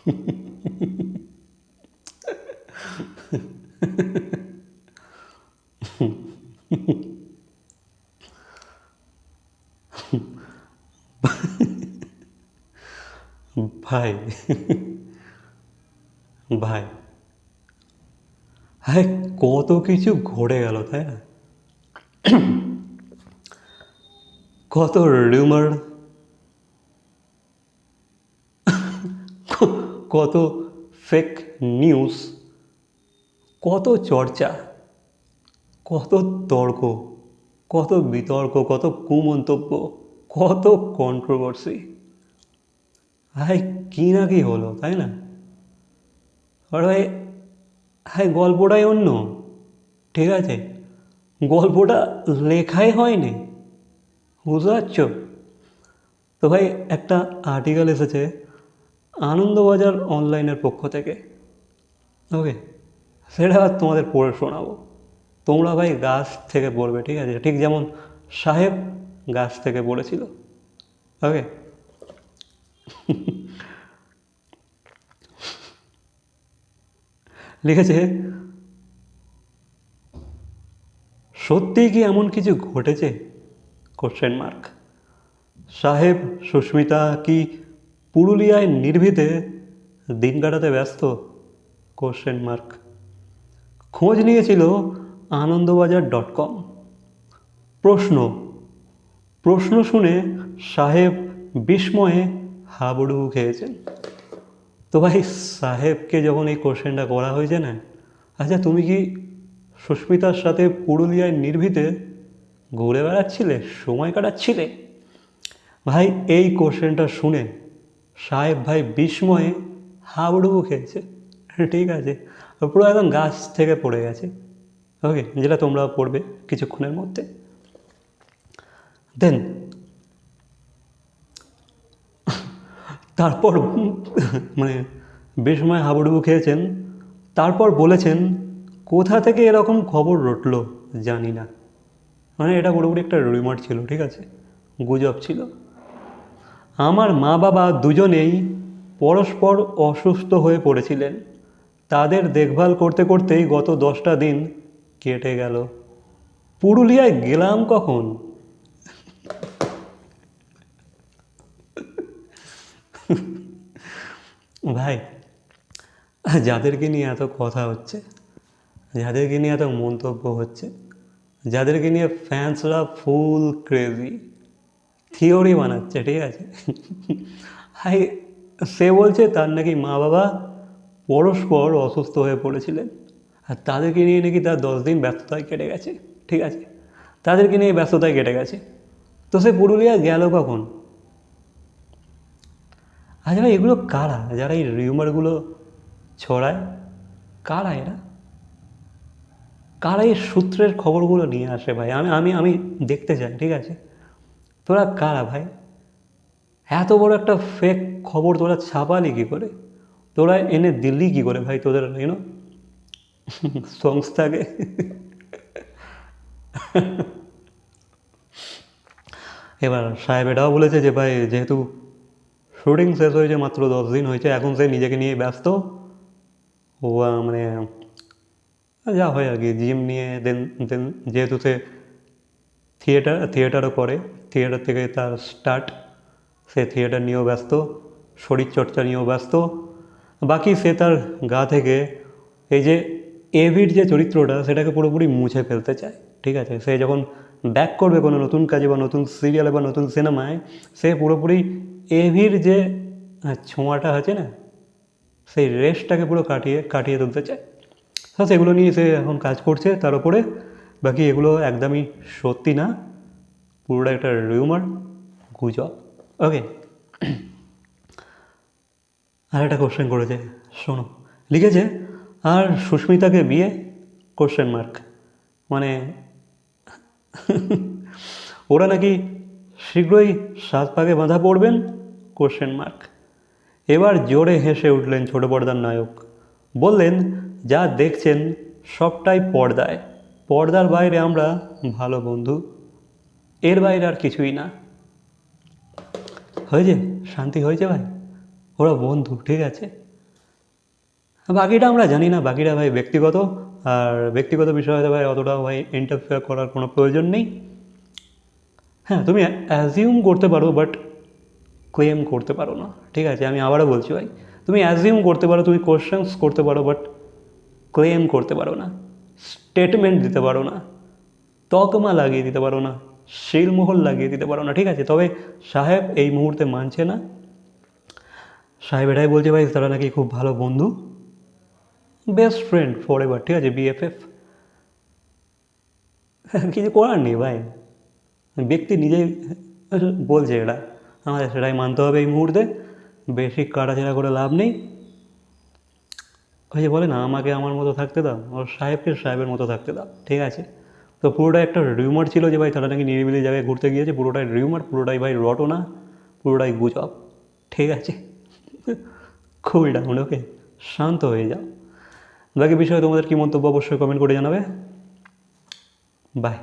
ভাই ভাই। হ্যাঁ কত কিছু ঘটে গেল তাই না? কত রিউমার কত ফেক নিউজ কত চর্চা, কত তর্ক, কত বিতর্ক, কত কুমন্তব্য, কত কন্ট্রোভার্সি ভাই কী না কি হলো, তাই না? আর ভাই হ্যাঁ গল্পটাই অন্য। ঠিক আছে, গল্পটা লেখাই হয়নি, বুঝতে পারছ? তো ভাই, একটা আর্টিকেল এসেছে আনন্দবাজার অনলাইনের পক্ষ থেকে। ওকে, সেটা তোমাদের পড়ে শোনাবো। তোমরা ভাই গাছ থেকে পড়বে, ঠিক আছে? ঠিক যেমন সাহেব গাছ থেকে পড়েছিল। ওকে? লিখেছে, সত্যিই কি এমন কিছু ঘটেছে? কোশ্চেন মার্ক সাহেব, সুস্মিতা কি পুরুলিয়ায় নির্ভীতে দিন কাটাতে ব্যস্ত? কোশ্চেন মার্ক খোঁজ নিয়েছিল আনন্দবাজার ডট কম প্রশ্ন। প্রশ্ন শুনে সাহেব বিস্ময়ে হাবুডুবু খেয়েছেন। তো ভাই, সাহেবকে যখন এই কোশ্চেনটা করা হয়েছে না আচ্ছা তুমি কি সুস্মিতার সাথে পুরুলিয়ায় নির্ভীতে ঘুরে বেড়াচ্ছিলে, সময় কাটাচ্ছিলে? ভাই, এই কোশ্চেনটা শুনে সাহেব ভাই বিস্ময়ে হাবুডুবু খেয়েছে। ঠিক আছে। পুরো একদম গাছ থেকে পড়ে গেছে। ওকে যেটা তোমরা পড়বে কিছুক্ষণের মধ্যে। দেন তারপর মানে বেশ সময় হাবুডুবু খেয়েছেন, তারপর বলেছেন, কোথা থেকে এরকম খবর রটলো জানি না। মানে এটা পুরোপুরি একটা রিমার ছিল, ঠিক আছে? গুজব ছিল। আমার মা বাবা দুজনেই পরস্পর অসুস্থ হয়ে পড়েছিলেন। তাদের দেখভাল করতে করতেই গত দশটা দিন কেটে গেল। পুরুলিয়ায় গেলাম কখন? ভাই, যাদেরকে নিয়ে এত কথা হচ্ছে, যাদেরকে নিয়ে এত মন্তব্য হচ্ছে, যাদেরকে নিয়ে ফ্যান্সরা ফুল ক্রেজি থিওরি বানাচ্ছে, ঠিক আছে? হাই, সে বলছে তার নাকি মা বাবা পরস্পর অসুস্থ হয়ে পড়েছিলেন, আর তাদেরকে নিয়ে নাকি তার দশ দিন ব্যস্ততায় কেটে গেছে, ঠিক আছে? তাদেরকে নিয়ে ব্যস্ততায় কেটে গেছে। তো সে পুরুলিয়া গেল কখন? আচ্ছা ভাই, এগুলো কারা? যারা এই রিউমারগুলো ছড়ায়, কারা এরা? কারা এই সূত্রের খবরগুলো নিয়ে আসে ভাই? আমি আমি আমি দেখতে চাই, ঠিক আছে? তোরা কারা ভাই? এত বড় একটা ফেক খবর তোরা ছাপালি কী করে? তোরা এনে দিল্লি কী করে ভাই তোদের ইউনো সংস্থাকে। এবার সাহেব এটাও বলেছে যে ভাই, যেহেতু শুটিং শেষ হয়েছে মাত্র দশ দিন হয়েছে, এখন সে নিজেকে নিয়ে ব্যস্ত। ও মানে যা হয় আর কি জিম নিয়ে দেন দেন যেহেতু সে থিয়েটার থিয়েটারও করে। থিয়েটার থেকে তার স্টার্ট, সে থিয়েটার নিয়েও ব্যস্ত, শরীরচর্চা নিয়েও ব্যস্ত। বাকি সে তার গা থেকে এই যে এভির যে চরিত্রটা, সেটাকে পুরোপুরি মুছে ফেলতে চায়, ঠিক আছে? সে যখন ব্যাক করবে কোনো নতুন কাজে বা নতুন সিরিয়ালে বা নতুন সিনেমায় সে পুরোপুরি এভির যে ছোঁয়াটা আছে না, সেই রেসটাকে পুরো কাটিয়ে কাটিয়ে তুলতে চায়। তো সেগুলো নিয়ে সে এখন কাজ করছে, তার উপরে। বাকি এগুলো একদমই সত্যি না। পুরোটা একটা রিউমার গুজব। ওকে আর একটা কোশ্চেন করেছে, শোনো। লিখেছে, আর সুস্মিতাকে বিয়ে? কোশ্চেন মার্ক মানে ওরা নাকি শীঘ্রই সাত পাকে বাঁধা পড়বেন? কোশ্চেন মার্ক এবার জোরে হেসে উঠলেন ছোট পর্দার নায়ক। বললেন, যা দেখছেন সবটাই পর্দায়। পর্দার বাইরে আমরা ভালো বন্ধু এর বাইরে আর কিছুই না। হয়েছে? শান্তি হয়েছে ভাই? ওরা বন্ধু, ঠিক আছে? বাকিটা আমরা জানি না, বাকিটা ভাই ব্যক্তিগত। আর ব্যক্তিগত বিষয়ে ভাই অতটা ভাই ইন্টারফেয়ার করার কোনো প্রয়োজন নেই। হ্যাঁ তুমি অ্যাজিউম করতে পারো বাট ক্লেম করতে পারো না। ঠিক আছে, আমি আবারও বলছি ভাই, তুমি অ্যাজিউম করতে পারো, তুমি কোশ্চেন্স করতে পারো বাট ক্লেম করতে পারো না। স্টেটমেন্ট দিতে পারো না। তকমা লাগিয়ে দিতে পারো না। শিলমোহর লাগিয়ে দিতে পারো না, ঠিক আছে? তবে সাহেব এই মুহূর্তে মানছে না। সাহেব এটাই বলছে, ভাই, তারা নাকি খুব ভালো বন্ধু। বেস্ট ফ্রেন্ড ফর এভার ঠিক আছে? বিএফএফ কিছু করার নেই, ভাই। ব্যক্তি নিজেই বলছে এটা। আমাদের সেটাই মানতে হবে এই মুহূর্তে। বেশি কাটাছেড়া করে লাভ নেই। ওই যে বলে না, আমাকে আমার মতো থাকতে দাও। ওর সাহেবকে সাহেবের মতো থাকতে দাও। ঠিক আছে? তো পুরোটাই একটা রিউমার ছিল যে ভাই তারা নাকি নিরিবিলি জায়গায় ঘুরতে গিয়েছে। পুরোটাই রিউমার পুরোটাই ভাই রটনা, পুরোটাই গুজব। ঠিক আছে? খুবই ডাউন ওকে শান্ত হয়ে যাও। বাকি বিষয়ে তোমাদের কী মন্তব্য অবশ্যই কমেন্ট করে জানাবে। বাই